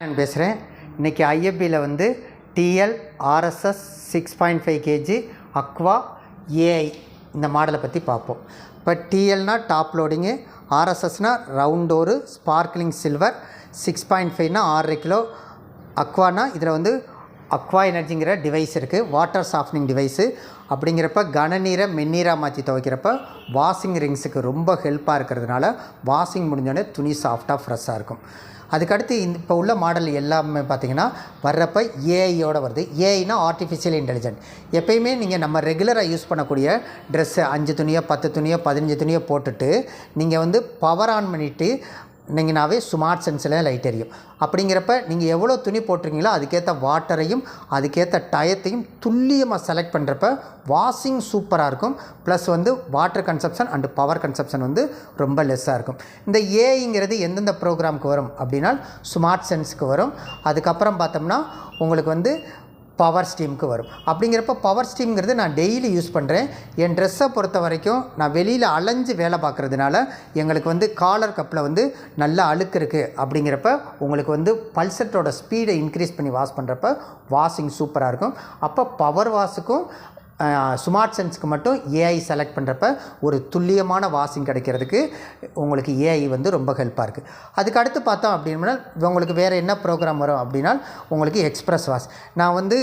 நான் பேசுகிறேன் இன்றைக்கி ஐஎஃபியில் வந்து TL RSS six point five KG aqua AI இந்த மாடலை பற்றி பார்ப்போம். இப்போ டிஎல்னால் டாப் லோடிங்கு ஆர்எஸ்எஸ்னா round door sparkling silver six point ஃபைவ்னா ஆறரை கிலோ அக்வானா இதில் வந்து அக்வா எனர்ஜிங்கிற டிவைஸ் இருக்குது வாட்டர் சாஃப்ட்னிங் டிவைஸு அப்படிங்கிறப்ப கனநீரை மென்னீராக மாற்றி துவைக்கிறப்ப வாஷிங் ரிங்ஸுக்கு ரொம்ப ஹெல்ப்பாக இருக்கிறதுனால வாஷிங் முடிஞ்சோடனே துணி சாஃப்டாக ஃப்ரெஷ்ஷாக இருக்கும். அதுக்கடுத்து இந்த இப்போ உள்ள மாடல் எல்லாமே பார்த்தீங்கன்னா வர்றப்ப ஏஐயோட வருது. ஏஐனா ஆர்டிஃபிஷியல் இன்டெலிஜென்ட் எப்பயுமே நீங்கள் நம்ம ரெகுலராக யூஸ் பண்ணக்கூடிய ட்ரெஸ்ஸு அஞ்சு துணியோ பத்து துணியோ பதினஞ்சு துணியோ போட்டுட்டு நீங்கள் வந்து பவர் ஆன் பண்ணிவிட்டு நீங்கனாவே ஸ்மார்ட் சென்ஸில் லைட் எரியும். அப்படிங்கிறப்ப நீங்கள் எவ்வளோ துணி போட்டிருக்கீங்களோ அதுக்கேற்ற வாட்டரையும் அதுக்கேற்ற டயத்தையும் துல்லியமாக செலக்ட் பண்ணுறப்ப வாஷிங் சூப்பராக இருக்கும். ப்ளஸ் வந்து water consumption and power consumption வந்து ரொம்ப லெஸ்ஸாக இருக்கும். இந்த ஏஐங்கிறது எந்தெந்த ப்ரோக்ராமுக்கு வரும்? அப்படின்னா ஸ்மார்ட் சென்ஸுக்கு வரும். அதுக்கப்புறம் பார்த்தோம்னா உங்களுக்கு வந்து பவர் ஸ்டீமுக்கு வரும். அப்படிங்கிறப்ப பவர் ஸ்டீம்ங்கிறது நான் டெய்லி யூஸ் பண்ணுறேன் என் ட்ரெஸ்ஸை பொறுத்த வரைக்கும் நான் வெளியில் அலைஞ்சு வேலை பார்க்குறதுனால எங்களுக்கு வந்து காலர் கப்பில் வந்து நல்ல அழுக்கு இருக்குது அப்படிங்கிறப்ப உங்களுக்கு வந்து பல்சட்டோட ஸ்பீடை இன்க்ரீஸ் பண்ணி வாஷ் பண்ணுறப்ப வாஷிங் சூப்பராக இருக்கும். அப்போ பவர் வாஷுக்கும் ஸ்மார்ட் சென்ஸ்க்கு மட்டும் ஏஐ செலக்ட் பண்ணுறப்ப ஒரு துல்லியமான வாஷிங் கிடைக்கிறதுக்கு உங்களுக்கு ஏஐ வந்து ரொம்ப ஹெல்ப்பாக இருக்குது அதுக்கு அடுத்து பார்த்தோம் அப்படின்னா உங்களுக்கு வேறு என்ன ப்ரோக்ராம் வரும் அப்படின்னா உங்களுக்கு எக்ஸ்பிரஸ் வாஷ் நான் வந்து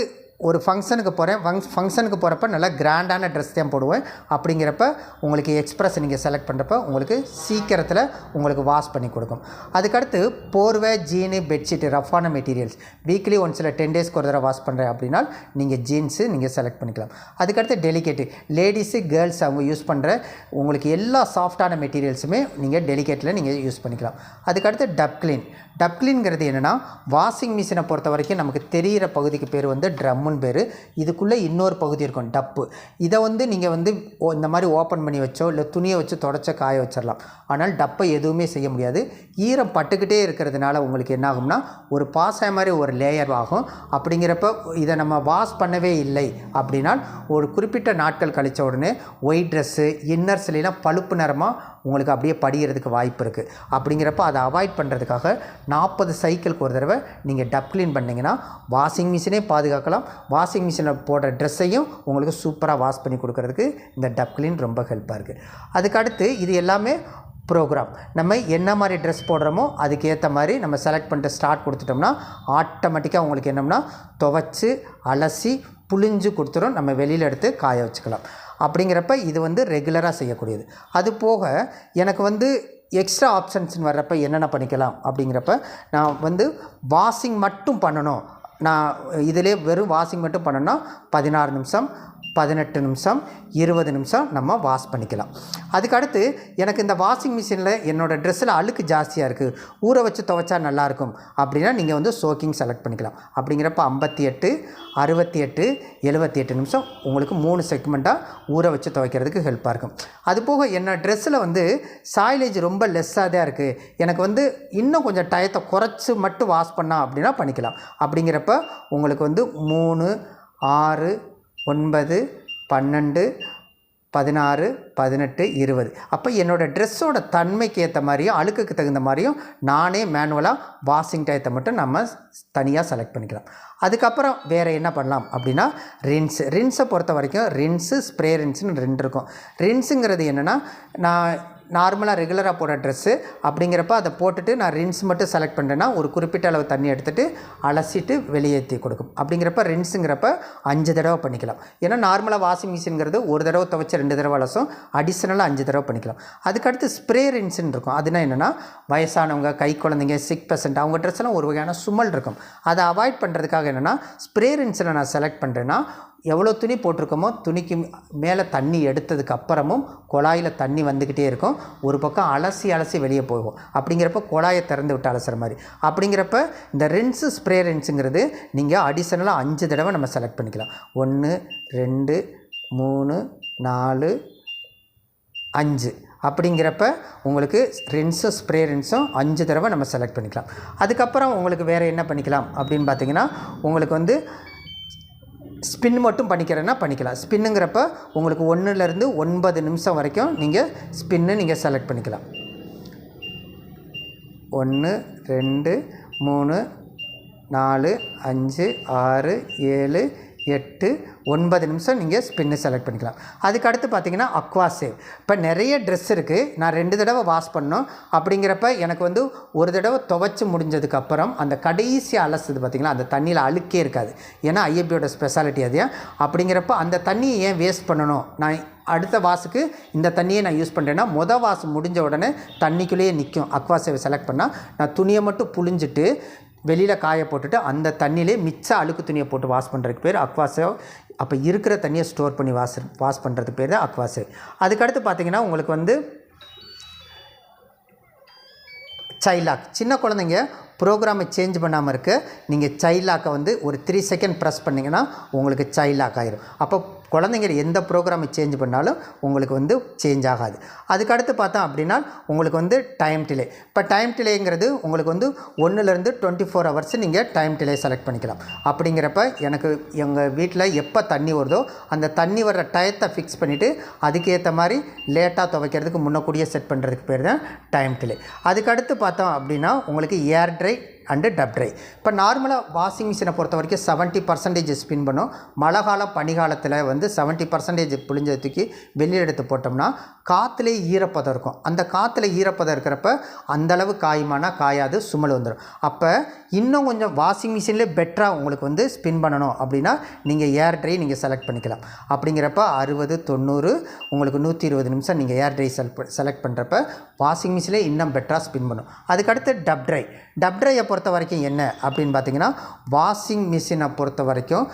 ஒரு ஃபங்க்ஷனுக்கு போகிறேன் ஃபங்க் ஃபங்க்ஷனுக்கு போகிறப்ப நல்லா கிராண்டான ட்ரெஸ் தான் போடுவேன். அப்படிங்கிறப்ப உங்களுக்கு எக்ஸ்பிரஸ் நீங்கள் செலக்ட் பண்ணுறப்ப உங்களுக்கு சீக்கிரத்தில் உங்களுக்கு வாஷ் பண்ணி கொடுக்கும். அதுக்கடுத்து போர்வை ஜீனு பெட்ஷீட்டு ரஃப்பான மெட்டீரியல்ஸ் வீக்லி ஒன் சில டென் டேஸ்க்கு ஒரு தடவை வாஷ் பண்ணுறேன் அப்படின்னா நீங்கள் ஜீன்ஸு நீங்கள் செலக்ட் பண்ணிக்கலாம். அதுக்கடுத்து டெலிகேட்டு லேடிஸு கேர்ள்ஸ் அவங்க யூஸ் பண்ணுற உங்களுக்கு எல்லா சாஃப்டான மெட்டீரியல்ஸுமே நீங்கள் டெலிகேட்டில் நீங்கள் யூஸ் பண்ணிக்கலாம். அதுக்கடுத்து டப் க்ளீன் டப் க்ளீன்ங்கிறது என்னென்னா வாஷிங் மிஷினை பொறுத்த வரைக்கும் நமக்கு தெரிகிற பகுதிக்கு பேர் வந்து ட்ரம் ட்ரம்முன்னு பேர் இதுக்குள்ளே இன்னொரு பகுதி இருக்கும் டப்பு. இதை வந்து நீங்கள் வந்து இந்த மாதிரி ஓப்பன் பண்ணி வச்சோ இல்லை துணியை வச்சு தொடச்ச காய வச்சிடலாம். ஆனால் டப்பை எதுவுமே செய்ய முடியாது. ஈரம் பட்டுக்கிட்டே இருக்கிறதுனால உங்களுக்கு என்ன ஆகும்னா ஒரு பாசை மாதிரி ஒரு லேயர் ஆகும். அப்படிங்கிறப்ப இதை நம்ம வாஷ் பண்ணவே இல்லை அப்படின்னா ஒரு குறிப்பிட்ட நாட்கள் கழித்த உடனே ஒயிட் ட்ரெஸ்ஸு இன்னர்ஸ்லாம் பழுப்பு நிறமாக உங்களுக்கு அப்படியே படிகிறதுக்கு வாய்ப்பு இருக்குது அப்படிங்கிறப்ப அதை அவாய்ட் பண்ணுறதுக்காக நாற்பது சைக்கிளுக்கு ஒரு தடவை நீங்கள் டப் க்ளீன் பண்ணிங்கன்னா வாஷிங் மிஷினே பாதுகாக்கலாம். வாஷிங் மிஷினில் போடுற ட்ரெஸ்ஸையும் உங்களுக்கு சூப்பராக வாஷ் பண்ணி கொடுக்கறதுக்கு இந்த டப் க்ளீன் ரொம்ப ஹெல்ப்பாக இருக்குது அதுக்கடுத்து இது எல்லாமே ப்ரோக்ராம் நம்ம என்ன மாதிரி ட்ரெஸ் போடுறோமோ அதுக்கேற்ற மாதிரி நம்ம செலக்ட் பண்ணிட்டு ஸ்டார்ட் கொடுத்துட்டோம்னா ஆட்டோமேட்டிக்காக உங்களுக்கு என்னம்னா துவைச்சி அலசி புழிஞ்சு கொடுத்துரும். நம்ம வெளியில் எடுத்து காய வச்சுக்கலாம். அப்படிங்கிறப்ப இது வந்து ரெகுலராக செய்யக்கூடியது. அது போக எனக்கு வந்து எக்ஸ்ட்ரா ஆப்ஷன்ஸ்னு வர்றப்ப என்னென்ன பண்ணிக்கலாம் அப்படிங்கிறப்ப நான் வந்து வாஷிங் மட்டும் பண்ணணும். நான் இதிலே வெறும் வாஷிங் மட்டும் பண்ணணும்னா பதினாறு நிமிஷம் பதினெட்டு நிமிஷம் இருபது நிமிஷம் நம்ம வாஷ் பண்ணிக்கலாம். அதுக்கடுத்து எனக்கு இந்த வாஷிங் மிஷினில் என்னோடய ட்ரெஸ்ஸில் அழுக்கு ஜாஸ்தியாக இருக்குது ஊற வச்சு துவைச்சா நல்லாயிருக்கும் அப்படின்னா நீங்கள் வந்து சோக்கிங் செலக்ட் பண்ணிக்கலாம். அப்படிங்கிறப்ப ஐம்பத்தி எட்டு அறுபத்தி எட்டு எழுபத்தி எட்டு நிமிஷம் உங்களுக்கு மூணு செக்மெண்ட்டாக ஊற வச்சு துவைக்கிறதுக்கு ஹெல்ப்பாக இருக்கும். அதுபோக என்ன ட்ரெஸ்ஸில் வந்து சாயிலேஜ் ரொம்ப லெஸ்ஸாக தான் இருக்குது எனக்கு வந்து இன்னும் கொஞ்சம் டயத்தை குறைச்சி மட்டும் வாஷ் பண்ணால் அப்படின்னா பண்ணிக்கலாம். அப்படிங்கிறப்ப உங்களுக்கு வந்து மூணு ஆறு ஒன்பது பன்னெண்டு பதினாறு பதினெட்டு இருபது. அப்போ என்னோடய ட்ரெஸ்ஸோட தன்மைக்கு ஏற்ற மாதிரியும் அழுக்குக்கு தகுந்த மாதிரியும் நானே மேனுவலாக வாஷிங் டயத்தை மட்டும் நம்ம தனியாக செலக்ட் பண்ணிக்கலாம். அதுக்கப்புறம் வேறு என்ன பண்ணலாம் அப்படின்னா ரின்ஸ் ரின்ஸை பொறுத்த வரைக்கும் ரின்ஸு ஸ்ப்ரே ரின்ஸுன்னு ரெண்டு இருக்கும். ரின்ஸுங்கிறது என்னென்னா நான் நார்மலாக ரெகுலராக போடுற ட்ரெஸ்ஸு அப்படிங்கிறப்ப அதை போட்டுட்டு நான் ரின்ஸ் மட்டும் செலக்ட் பண்ணுறேன்னா ஒரு குறிப்பிட்ட அளவு தண்ணி எடுத்துகிட்டு அலசிட்டு வெளியேற்றி கொடுக்கும். அப்படிங்கிறப்ப ரின்ஸுங்கிறப்ப அஞ்சு தடவை பண்ணிக்கலாம். ஏன்னா நார்மலாக வாஷிங் மிஷின்ங்கிறது ஒரு தடவை துவைச்சி ரெண்டு தடவை அலசும். அடிஷ்னலாக அஞ்சு தடவை பண்ணிக்கலாம். அதுக்கடுத்து ஸ்ப்ரே ரின்ஸ்னு இருக்கும். அதுனா என்னென்னா வயசானவங்க கை குழந்தைங்க சிக் பெர்சன்ட் அவங்க ட்ரெஸ்லாம் ஒரு வகையான சுமல் இருக்கும். அதை அவாய்ட் பண்ணுறதுக்காக என்னென்னா ஸ்ப்ரே ரின்ஸில் நான் செலக்ட் பண்ணுறேன்னா எவ்வளோ துணி போட்டிருக்கோமோ துணிக்கு மேலே தண்ணி எடுத்ததுக்கு அப்புறமும் குழாயில் தண்ணி வந்துக்கிட்டே இருக்கும். ஒரு பக்கம் அலசி அலசி வெளியே போகும். அப்படிங்கிறப்ப குழாயை திறந்து விட்டு அலசுகிற மாதிரி. அப்படிங்கிறப்ப இந்த ரின்ஸு ஸ்ப்ரே ரின்ஸுங்கிறது நீங்கள் அடிஷனலாக அஞ்சு தடவை நம்ம செலக்ட் பண்ணிக்கலாம். ஒன்று ரெண்டு மூணு நாலு அஞ்சு. அப்படிங்கிறப்ப உங்களுக்கு ரின்ஸும் ஸ்ப்ரே ரின்ஸும் அஞ்சு தடவை நம்ம செலக்ட் பண்ணிக்கலாம். அதுக்கப்புறம் உங்களுக்கு வேறு என்ன பண்ணிக்கலாம் அப்படின்னு பார்த்தீங்கன்னா உங்களுக்கு வந்து ஸ்பின் மட்டும் பண்ணிக்கிறேன்னா பண்ணிக்கலாம். ஸ்பின்னுங்கிறப்ப உங்களுக்கு ஒன்றுலேருந்து ஒன்பது நிமிஷம் வரைக்கும் நீங்கள் ஸ்பின்னு நீங்கள் செலக்ட் பண்ணிக்கலாம். ஒன்று ரெண்டு மூணு நாலு அஞ்சு ஆறு ஏழு எட்டு ஒன்பது நிமிஷம் நீங்கள் ஸ்பின்னு செலக்ட் பண்ணிக்கலாம். அதுக்கு அடுத்து பார்த்தீங்கன்னா அக்வா சேவ் இப்போ நிறைய ட்ரெஸ் இருக்குது நான் ரெண்டு தடவை வாஷ் பண்ணோம் அப்படிங்கிறப்ப எனக்கு வந்து ஒரு தடவை துவைச்சி முடிஞ்சதுக்கப்புறம் அந்த கடைசி அலசுது பார்த்திங்களா அந்த தண்ணியில் அழுக்கே இருக்காது. ஏன்னா ஐஎப்பியோட ஸ்பெஷாலிட்டி அது. அப்படிங்கிறப்ப அந்த தண்ணியை ஏன் வேஸ்ட் பண்ணணும்? நான் அடுத்த வாசுக்கு இந்த தண்ணியை நான் யூஸ் பண்ணுறேன்னா மொதல் வாசு முடிஞ்ச உடனே தண்ணிக்குள்ளேயே நிற்கும் அக்வா சேவை செலக்ட் பண்ணால் நான் துணியை மட்டும் புழிஞ்சிட்டு வெளியில் காய போட்டுட்டு அந்த தண்ணியிலே மிச்ச அழுக்கு துணியை போட்டு வாஷ் பண்ணுறதுக்கு பேர் அக்வாசேவ். அப்போ இருக்கிற தண்ணியை ஸ்டோர் பண்ணி வாஷ் வாஷ் பண்ணுறதுக்கு பேர் தான் அக்வாசேவ். அதுக்கடுத்து பார்த்தீங்கன்னா உங்களுக்கு வந்து சைலாக். சின்ன குழந்தைங்க ப்ரோக்ராமை சேஞ்ச் பண்ணாமல் இருக்க. நீங்கள் சைலாக்கை வந்து ஒரு த்ரீ செகண்ட் ப்ரெஸ் பண்ணிங்கன்னா உங்களுக்கு சைலாக் ஆயிரும். அப்போ குழந்தைங்க எந்த ப்ரோக்ராமை சேஞ்ச் பண்ணாலும் உங்களுக்கு வந்து சேஞ்ச் ஆகாது. அதுக்கடுத்து பார்த்தோம் அப்படின்னா உங்களுக்கு வந்து டைம் டிலே இப்போ டைம் டிலேங்கிறது உங்களுக்கு வந்து ஒன்றுலேருந்து டுவெண்ட்டி ஃபோர் ஹவர்ஸ் நீங்கள் டைம் டிலே செலக்ட் பண்ணிக்கலாம். அப்படிங்கிறப்ப எனக்கு எங்கள் வீட்டில் எப்போ தண்ணி வருதோ அந்த தண்ணி வர்ற டயத்தை ஃபிக்ஸ் பண்ணிவிட்டு அதுக்கேற்ற மாதிரி லேட்டாக துவைக்கிறதுக்கு முன்னக்கூடியே செட் பண்ணுறதுக்கு பேர் தான் டைம் டிலே அதுக்கடுத்து பார்த்தோம் அப்படின்னா உங்களுக்கு air dry and tub dry இப்போ நார்மலாக வாஷிங் மிஷினை பொறுத்த வரைக்கும் செவன்ட்டி பர்சன்டேஜ் ஸ்பின் பண்ணும். மழை காலம் பனிகாலத்தில் வந்து செவன்ட்டி பர்சன்டேஜ் புளிஞ்சதை தூக்கி வெளியில் எடுத்து போட்டோம்னா காற்றுலேயே ஈரப்பதம் இருக்கும். அந்த காற்றுல ஈரப்பதம் இருக்கிறப்ப அந்தளவு காயுமானா காயாது சுமல் வந்துடும் அப்போ இன்னும் கொஞ்சம் வாஷிங் மிஷின்லேயே பெட்டராக உங்களுக்கு வந்து ஸ்பின் பண்ணணும் அப்படின்னா நீங்கள் ஏர் ட்ரை நீங்கள் செலக்ட் பண்ணிக்கலாம். அப்படிங்கிறப்ப அறுபது தொண்ணூறு உங்களுக்கு நூற்றி இருபது நிமிஷம் நீங்கள் ஏர் ட்ரை செலக்ட் செலக்ட் பண்ணுறப்ப வாஷிங் மிஷினில் இன்னும் பெட்டராக ஸ்பின் பண்ணும். அதுக்கடுத்து டப் ட்ரை டப் ட்ரையை பொறுத்த பொறுத்த வரைக்கும் என்ன அப்படின்னு பார்த்தீங்கன்னா வாஷிங் மிஷினை பொறுத்த வரைக்கும்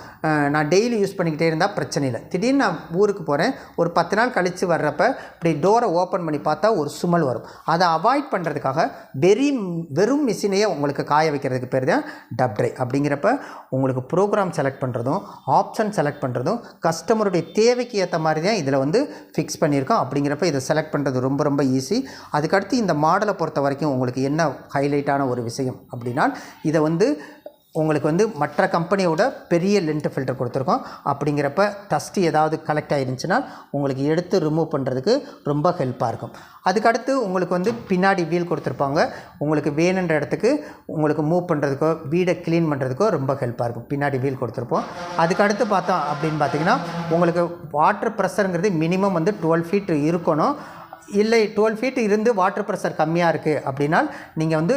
நான் டெய்லி யூஸ் பண்ணிக்கிட்டே இருந்தால் பிரச்சனை இல்லை. திடீர்னு நான் ஊருக்கு போகிறேன் ஒரு பத்து நாள் கழித்து வர்றப்ப இப்படி டோரை ஓப்பன் பண்ணி பார்த்தா ஒரு சுமல் வரும். அதை அவாய்ட் பண்ணுறதுக்காக வெறி வெறும் மிஷினையே உங்களுக்கு காய வைக்கிறதுக்கு பேர் தான் டப் ட்ரை அப்படிங்கிறப்ப உங்களுக்கு ப்ரோக்ராம் செலக்ட் பண்ணுறதும் ஆப்ஷன் செலக்ட் பண்ணுறதும் கஸ்டமருடைய தேவைக்கு ஏற்ற மாதிரி தான் இதில் வந்து ஃபிக்ஸ் பண்ணியிருக்கோம். அப்படிங்கிறப்ப இதை செலக்ட் பண்ணுறது ரொம்ப ரொம்ப ஈஸி அதுக்கடுத்து இந்த மாடலை பொறுத்த வரைக்கும் உங்களுக்கு என்ன ஹைலைட்டான ஒரு விஷயம் அப்படி அப்படின்னா இதை வந்து உங்களுக்கு வந்து மற்ற கம்பெனியோட பெரிய லென்ட் ஃபில்டர் கொடுத்துருக்கோம். அப்படிங்கிறப்ப டஸ்ட் ஏதாவது கலெக்ட் ஆகிருந்துச்சுன்னா உங்களுக்கு எடுத்து ரிமூவ் பண்ணுறதுக்கு ரொம்ப ஹெல்ப்பாக இருக்கும். அதுக்கடுத்து உங்களுக்கு வந்து பின்னாடி வீல் கொடுத்துருப்பாங்க. உங்களுக்கு வேணுன்ற இடத்துக்கு உங்களுக்கு மூவ் பண்ணுறதுக்கோ வீடை க்ளீன் பண்ணுறதுக்கோ ரொம்ப ஹெல்ப்பாக இருக்கும். பின்னாடி வீல் கொடுத்துருப்போம். அதுக்கடுத்து பார்த்தோம் அப்படின்னு பார்த்தீங்கன்னா உங்களுக்கு வாட்டர் ப்ரெஷருங்கிறது மினிமம் வந்து டுவெல் ஃபீட் இருக்கணும். இல்லை டுவெல் ஃபீட் இருந்து வாட்டர் ப்ரெஷர் கம்மியாக இருக்குது அப்படின்னா நீங்கள் வந்து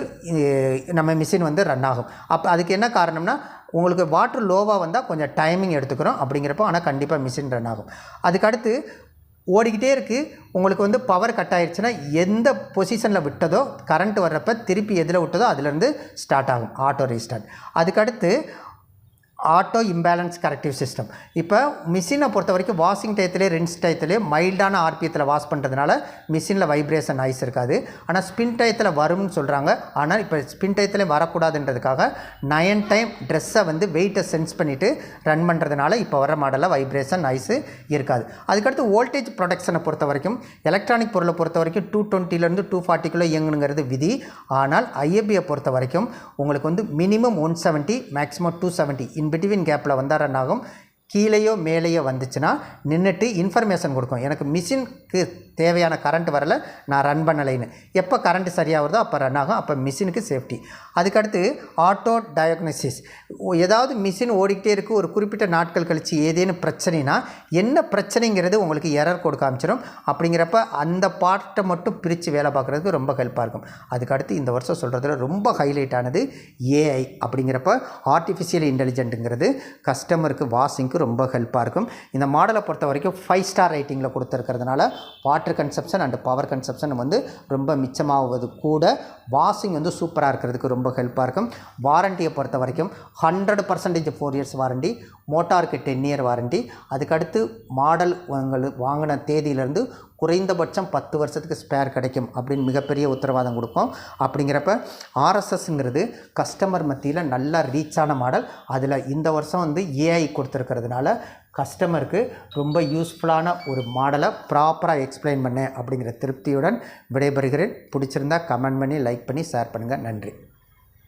நம்ம மிஷின் வந்து ரன் ஆகும். அப்போ அதுக்கு என்ன காரணம்னா உங்களுக்கு வாட்டர் லோவாக வந்தால் கொஞ்சம் டைமிங் எடுத்துக்கிறோம் அப்படிங்கிறப்போ ஆனால் கண்டிப்பாக மிஷின் ரன் ஆகும். அதுக்கடுத்து ஓடிக்கிட்டே இருக்குது உங்களுக்கு வந்து பவர் கட் ஆயிடுச்சுன்னா எந்த பொசிஷனில் விட்டதோ கரண்ட் வர்றப்ப திருப்பி எதில் விட்டதோ அதுலேருந்து ஸ்டார்ட் ஆகும். ஆட்டோ ரீஸ்டார்ட் அதுக்கடுத்து ஆட்டோ இம்பேலன்ஸ் கரெக்டிவ் சிஸ்டம். இப்போ மிஷினை பொறுத்த வரைக்கும் வாஷிங் டயத்துலேயே ரென்ஸ் டயத்துலேயே மைல்டான ஆர்பிஎத்தில் வாஷ் பண்ணுறதுனால மிஷினில் வைப்ரேஷன் ஐஸ் இருக்காது. ஆனால் ஸ்பின் டயத்தில் வரும்னு சொல்கிறாங்க ஆனால் இப்போ ஸ்பின் டயத்தில் வரக்கூடாதுன்றதுக்காக நயன் டைம் ட்ரெஸ்ஸை வந்து வெயிட்டை சென்ஸ் பண்ணிவிட்டு ரன் பண்ணுறதுனால இப்போ வர மாடலில் வைப்ரேஷன் ஐஸு இருக்காது. அதுக்கடுத்து வோல்டேஜ் ப்ரொடக்ஷனை பொறுத்த வரைக்கும் எலக்ட்ரானிக் பொருளை பொறுத்த வரைக்கும் டூ டுவெண்ட்டிலேருந்து டூ ஃபார்ட்டிக்குள்ளே இயங்கணுங்கிறது விதி. ஆனால் ஐஎபியை பொறுத்த வரைக்கும் உங்களுக்கு வந்து minimum one seventy maximum two seventy in between கேப்பில் வந்தால் ரன் ஆகும் கீழேயோ மேலேயோ வந்துச்சுன்னா நின்றுட்டு இன்ஃபர்மேஷன் கொடுக்கும். எனக்கு மிஷினுக்கு தேவையான கரண்ட் வரல நான் ரன் பண்ணலைன்னு. எப்போ கரண்ட் சரியாக வருதோ அப்போ ரன் ஆகும். அப்போ மிஷினுக்கு சேஃப்டி அதுக்கடுத்து ஆட்டோ டயக்னோசிஸ் ஏதாவது மிஷின் ஓடிக்கிட்டே இருக்குது ஒரு குறிப்பிட்ட நாட்கள் கழித்து ஏதேனும் பிரச்சனைனா என்ன பிரச்சனைங்கிறது உங்களுக்கு எரர் கோடு காமிச்சிடும் அப்படிங்கிறப்ப அந்த பார்ட்டை மட்டும் பிரித்து வேலை பார்க்குறதுக்கு ரொம்ப ஹெல்ப்பாக இருக்கும். அதுக்கடுத்து இந்த வருஷம் சொல்கிறதுல ரொம்ப ஹைலைட் ஆனது ஏஐ அப்படிங்கிறப்ப ஆர்டிஃபிஷியல் இன்டெலிஜென்ட்டுங்கிறது கஸ்டமருக்கு வாஷிங்க்கு ரொம்ப ஹெல்ப்பாக இருக்கும். இந்த மாடலை பொறுத்த வரைக்கும் ஃபைவ் ஸ்டார் ரேட்டிங்கில் கொடுத்துருக்கிறதுனால water consumption and power consumption வந்து ரொம்ப மிச்சமாகுவது கூட. வாஷிங் வந்து சூப்பராக இருக்கிறதுக்கு ரொம்ப ஹெல்ப்பாக இருக்கும். வாரண்டியை பொறுத்த வரைக்கும் hundred percentage four years warranty மோட்டாருக்கு ten year warranty அதுக்கடுத்து மாடல் உங்கள் வாங்கின தேதியிலேருந்து குறைந்தபட்சம் பத்து வருஷத்துக்கு ஸ்பேர் கிடைக்கும் அப்படின்னு மிகப்பெரிய உத்தரவாதம் கொடுக்கும். அப்படிங்கிறப்ப ஆர்எஸ்எஸ்ங்கிறது கஸ்டமர் மத்தியில் நல்லா ரீச்சான மாடல் அதில் இந்த வருஷம் வந்து ஏஐ கொடுத்துருக்கிறதுனால கஸ்டமருக்கு ரொம்ப யூஸ்ஃபுல்லான ஒரு மாடலை ப்ராப்பராக எக்ஸ்பிளைன் பண்ணேன் அப்படிங்கிற திருப்தியுடன் விடைபெறுகிறேன். பிடிச்சிருந்தா கமெண்ட் பண்ணி லைக் பண்ணி ஷேர் பண்ணுங்கள் நன்றி.